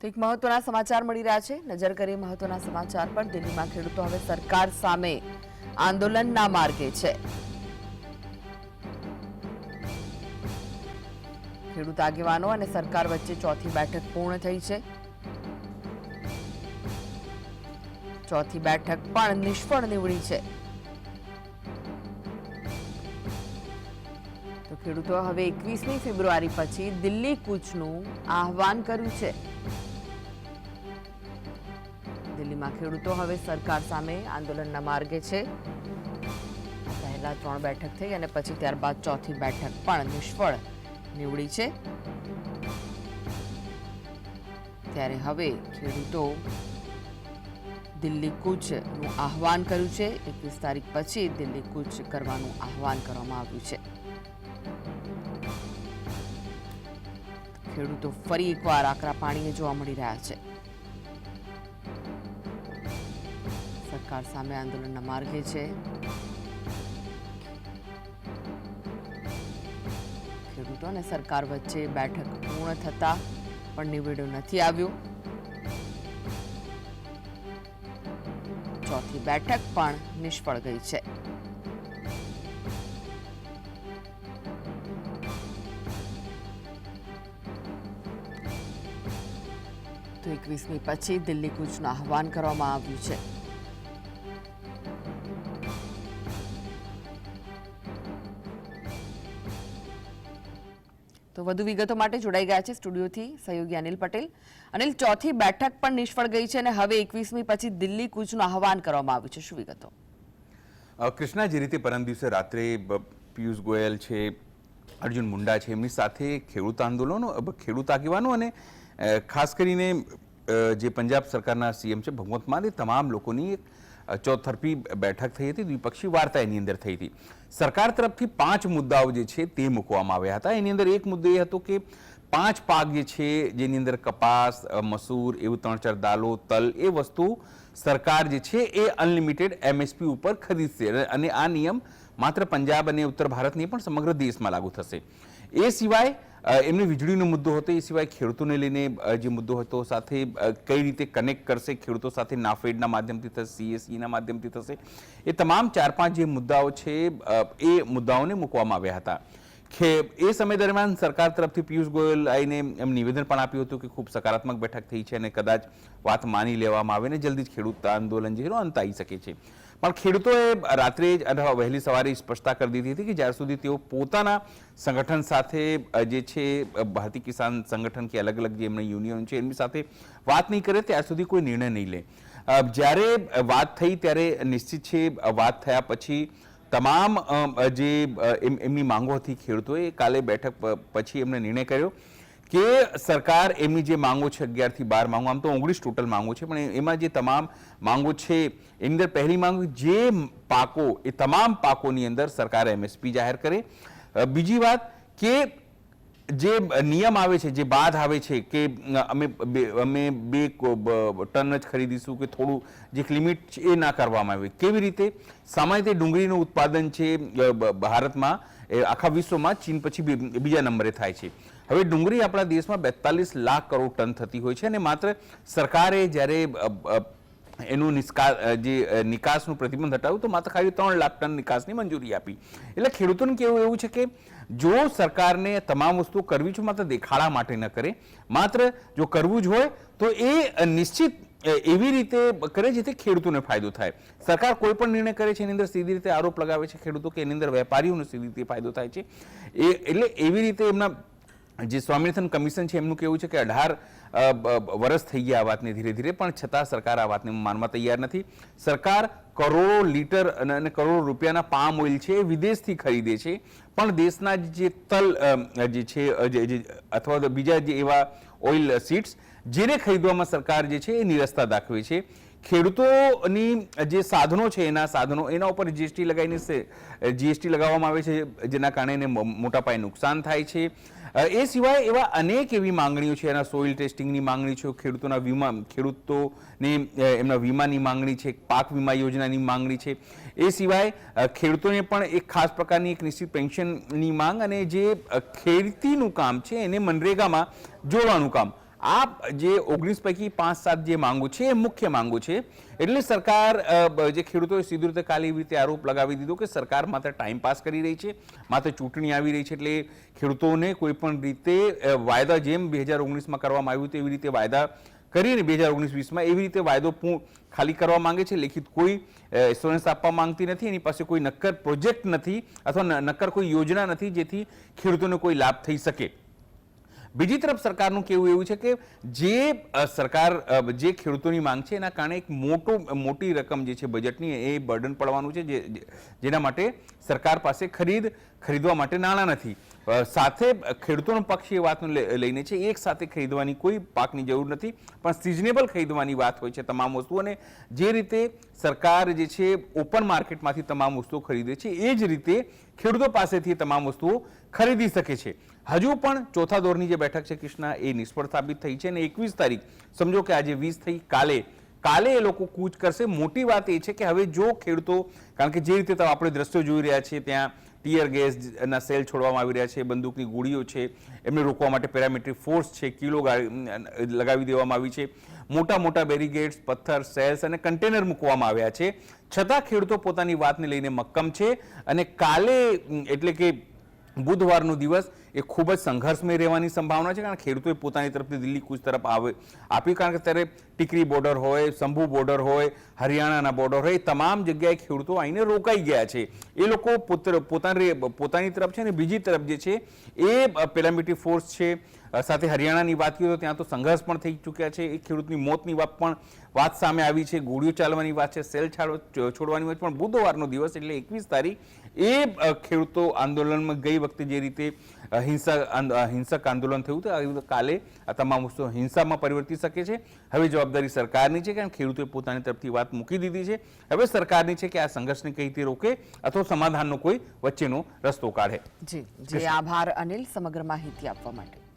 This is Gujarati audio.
તો એક મહત્વના સમાચાર મળી રહ્યા છે. નજર કરીએ મહત્વના સમાચાર પર. દિલ્હીમાં ખેડૂતો હવે સરકાર સામે આંદોલનના માર્ગે છે. ખેડૂત આગેવાનો અને સરકાર વચ્ચે ચોથી બેઠક પૂર્ણ થઈ છે. ચોથી બેઠક પણ નિષ્ફળ નીવડી છે. તો ખેડૂતો હવે એકવીસમી ફેબ્રુઆરી પછી દિલ્હી કૂચનું આહવાન કર્યું છે. દિલ્હીમાં ખેડૂતો હવે સરકાર સામે આંદોલનના માર્ગે છે. પહેલા ત્રણ બેઠક થઈ અને પછી ત્યારબાદ ચોથી બેઠક પણ નિષ્ફળ નીવડી છે. ત્યારે હવે ખેડૂતો દિલ્હી કૂચનું આહવાન કર્યું છે. એકવીસ તારીખ પછી દિલ્હી કૂચ કરવાનું આહવાન કરવામાં આવ્યું છે. ખેડૂતો ફરી એકવાર આકરા પાણીએ જોવા મળી રહ્યા છે. સરકાર સામે આંદોલનના માર્ગે છે. ખેડૂતો અને સરકાર વચ્ચે બેઠક પૂર્ણ થતા પણ નિવેડો નથી આવ્યો. ચોથી બેઠક પણ નિષ્ફળ ગઈ છે. એકવીસમી પછી દિલ્હી કૂચનું આહવાન કરવામાં આવ્યું છે. તો વધુ વિગતો માટે જોડાઈ ગયા છે સ્ટુડિયોથી સહયોગી અનિલ પટેલ. અનિલ, ચોથી બેઠક પણ નિષ્ફળ ગઈ છે અને હવે એકવીસમી પછી દિલ્હી કૂચનું આહવાન કરવામાં આવ્યું છે. શું વિગતો? કૃષ્ણા, જે રીતે પરમ દિવસે રાત્રે પિયુષ ગોયલ છે, અર્જુન મુંડા છે, એમની સાથે ખેડૂત આંદોલનો ખેડૂત આગેવાનો અને ખાસ કરીને જે પંજાબ સરકારના સીએમ છે ભગવંત માન, તમામ લોકોની એક ચોતરફી બેઠક થઈ હતી, દ્વિપક્ષી વાર્તા એની અંદર થઈ હતી. સરકાર તરફથી પાંચ મુદ્દાઓ જે છે તે મૂકવામાં આવ્યા હતા. એની અંદર એક મુદ્દો એ હતો કે પાંચ પાક જે છે જેની અંદર કપાસ મસૂર, એવું ત્રણ ચાર દાલો, તલ એ વસ્તુ સરકાર જે છે એ અનલિમિટેડ એમએસપી ઉપર ખરીદશે. અને- આ નિયમ માત્ર પંજાબ અને ઉત્તર ભારત નહીં પણ સમગ્ર દેશમાં લાગુ થશે. એ સિવાય એમને વીજળીનો મુદ્દો હતો, એ સિવાય ખેડૂતોને લઈને જે મુદ્દો હતો, સાથે કઈ રીતે કનેક્ટ કરશે ખેડૂતો સાથે નાફેડના માધ્યમથી થશે સીએસઈના માધ્યમથી થશે, એ તમામ ચાર પાંચ જે મુદ્દાઓ છે એ મુદ્દાઓને મૂકવામાં આવ્યા હતા. કે એ સમય દરમિયાન સરકાર તરફથી પિયુષ ગોયલ આવીને એમ નિવેદન પણ આપ્યું હતું કે ખૂબ સકારાત્મક બેઠક થઈ છે અને કદાચ વાત માની લેવામાં આવે ને જલ્દી જ ખેડૂત આંદોલન જે છે અંત આવી શકે છે. પણ ખેડૂતોએ રાત્રે જ અથવા વહેલી સવારે સ્પષ્ટતા કરી દીધી હતી કે જ્યાર સુધી તેઓ પોતાના સંગઠન સાથે જે છે ભારતીય કિસાન સંગઠન કે અલગ અલગ જે એમને યુનિયન છે, એમની સાથે વાત નહીં કરે ત્યાર સુધી કોઈ નિર્ણય નહીં લે. જ્યારે વાત થઈ ત્યારે નિશ્ચિત છે વાત થયા પછી તમામ જે એમ- એમની માંગો હતી ખેડૂતોએ, કાલે બેઠક પછી એમને નિર્ણય કર્યો કે સરકાર એમની જે માંગો છે અગિયારથી બાર માંગો, આમ તો ઓગણીસ ટોટલ માંગો છે, પણ એમાં જે તમામ માંગો છે, એની અંદર પહેલી માંગ જે પાકો, એ તમામ પાકોની અંદર સરકાર એમએસપી જાહેર કરે. બીજી વાત કે જે નિયમ આવે છે, જે બાદ આવે છે કે અમે અમે બે ટન જ ખરીદીશું કે થોડું જે લિમિટ છે, એ ના કરવામાં આવે. કેવી રીતે? સામાન્ય રીતે ડુંગળીનું ઉત્પાદન છે ભારતમાં આખા વિશ્વમાં ચીન પછી બીજા નંબરે થાય છે. હવે ડુંગળી આપણા દેશમાં બેતાલીસ લાખ કરોડ ટન થતી હોય છે અને માત્ર સરકારે જ્યારે એનું નિષ્કા જે નિકાસનું પ્રતિબંધ હટાવ્યું તો માત્ર ખાલી ત્રણ લાખ ટન નિકાસની મંજૂરી આપી. એટલે ખેડૂતોને કેવું એવું છે કે જો સરકારને તમામ વસ્તુઓ કરવી છે, માત્ર દેખાડા માટે ન કરે, માત્ર જો કરવું જ હોય, તો એ નિશ્ચિત એવી રીતે કરે જેથી ખેડૂતોને ફાયદો થાય. સરકાર કોઈ પણ નિર્ણય કરે છે, એની અંદર સીધી રીતે આરોપ લગાવે છે ખેડૂતો કે એની અંદર વેપારીઓને સીધી રીતે ફાયદો થાય છે. એ, એટલે એવી રીતે એમના જે સ્વામિનાથન કમિશન છે, એમનું કેવું છે કે અઢાર વર્ષ થઈ ગયા આ વાતને ધીરે ધીરે, પણ છતાં સરકાર આ વાતને માનવા તૈયાર નથી. સરકાર કરોડો લીટર અને કરોડો રૂપિયાના પામ ઓઇલ છે એ વિદેશથી ખરીદે છે. પણ દેશના જે તલ જે છે અથવા તો બીજા જે એવા ઓઇલ સીડ્સ, જેને ખરીદવામાં સરકાર જે છે એ નિરસ્તા દાખવે છે. ખેડૂતોની જે સાધનો છે, એના સાધનો, એના ઉપર જીએસટી લગાવીને જીએસટી લગાવવામાં આવે છે, જેના કારણે એને મોટા પાયે નુકસાન થાય છે. એ સિવાય એવા અનેક એવી માંગણીઓ છે. એના સોઇલ ટેસ્ટિંગની માંગણી છે, ખેડૂતોના વીમા, ખેડૂતોને એમના વીમાની માંગણી છે, પાક વીમા યોજનાની માંગણી છે. એ સિવાય ખેડૂતોને પણ એક ખાસ પ્રકારની એક નિશ્ચિત પેન્શનની માંગ અને જે ખેતીનું કામ છે એને મનરેગામાં જોડવાનું કામ. આ જે ઓગણીસ પૈકી પાંચ સાત જે માંગો છે, એ મુખ્ય માંગો છે. એટલે સરકાર જે ખેડૂતોએ સીધી રીતે કાલે એવી રીતે આરોપ લગાવી દીધો કે સરકાર માત્ર ટાઈમ પાસ કરી રહી છે, માત્ર ચૂંટણી આવી રહી છે, એટલે ખેડૂતોને કોઈ પણ રીતે વાયદા જેમ બે હજાર ઓગણીસમાં કરવામાં આવ્યું તેવી રીતે વાયદા કરીને બે હજાર ઓગણીસ વીસમાં એવી રીતે વાયદો ખાલી કરવા માંગે છે. લેખિત કોઈ એસ્યોરન્સ આપવા માંગતી નથી, એની પાસે કોઈ નક્કર પ્રોજેક્ટ નથી અથવા નક્કર કોઈ યોજના નથી જેથી ખેડૂતોને કોઈ લાભ થઈ શકે. બીજી તરફ સરકારનું કેવું એવું છે કે જે સરકાર જે ખેડૂતોની માંગ છે એના કારણે એક મોટો, મોટી રકમ જે છે બજેટની એ બર્ડન પડવાનું છે જેના માટે સરકાર પાસે ખરીદ, ખરીદવા માટે નાણાં નથી. સાથે ખેડૂતોનો પક્ષ એ વાતનું લઈને છે એક સાથે ખરીદવાની કોઈ પાકની જરૂર નથી, પણ સિઝનેબલ ખરીદવાની વાત હોય છે તમામ વસ્તુ અને જે રીતે સરકાર જે છે ઓપન માર્કેટમાંથી તમામ વસ્તુઓ ખરીદે છે, એ જ રીતે ખેડૂતો પાસેથી તમામ વસ્તુઓ ખરીદી શકે છે. હજુ પણ ચોથા દોરની જે બેઠક છે, કૃષ્ણા, એ નિષ્ફળ સાબિત થઈ છે અને એકવીસ તારીખ, સમજો કે આજે વીસ થઈ, કાલે કાલે એ લોકો કૂચ કરશે. મોટી વાત એ છે કે હવે જો ખેડૂતો, કારણ કે જે રીતે આપણે દ્રશ્યો જોઈ રહ્યા છીએ, ત્યાં ટીયર ગેસ ના સેલ છોડવામાં આવી રહ્યા છે, બંદૂકની ગોળીઓ છે, એમને રોકવા માટે પેરામેટ્રિક ફોર્સ છે, કિલો લગાવી દેવામાં આવી છે. મોટા મોટા બેરીગેટ્સ પથ્થર, સેલ્સ અને કન્ટેનર મૂકવામાં આવ્યા છે. છતાં ખેડૂતો પોતાની વાતને લઈને મક્કમ છે અને કાલે એટલે કે બુધવારનો દિવસ એ ખૂબ જ સંઘર્ષમય રહેવાની સંભાવના છે, કારણ ખેડૂતોએ પોતાની તરફથી દિલ્હી કૂચ તરફ આવે આપી કારણ કે ત્યારે ટીકરી બોર્ડર હોય, શંભુ બોર્ડર હોય, હરિયાણાના બોર્ડર હોય તમામ જગ્યાએ ખેડૂતો આવીને રોકાઈ ગયા છે. એ લોકો પોત- પોતાની પોતાની તરફ છે ને બીજી તરફ જે છે, એ પેલામિટી ફોર્સ છે સાથે હરિયાણાની વાત કરીએ તો ત્યાં તો સંઘર્ષ પણ થઈ ચૂક્યા છે. એ ખેડૂતની મોતની વાત પણ વાત સામે આવી છે. ગોળીઓ ચાલવાની વાત છે. સેલ છાડો છોડવાની વાત પણ બુધવારનો દિવસ એટલે એકવીસ તારીખ એ ખેડૂતો આંદોલનમાં ગઈ વખતે જે રીતે હિંસા હિંસક આંદોલન થયું હતું આવી કાલે આ તમામ વસ્તુ હિંસામાં પરિવર્તી શકે છે. હવે જવાબદારી સરકારની છે કારણ કે ખેડૂતોએ પોતાની તરફથી વાત મૂકી દીધી છે. હવે સરકારની છે કે આ સંઘર્ષને કઈ રીતે રોકે અથવા સમાધાનનો કોઈ વચ્ચેનો રસ્તો કાઢે. જી જી. આભાર અનિલ સમગ્ર માહિતી આપવા માટે.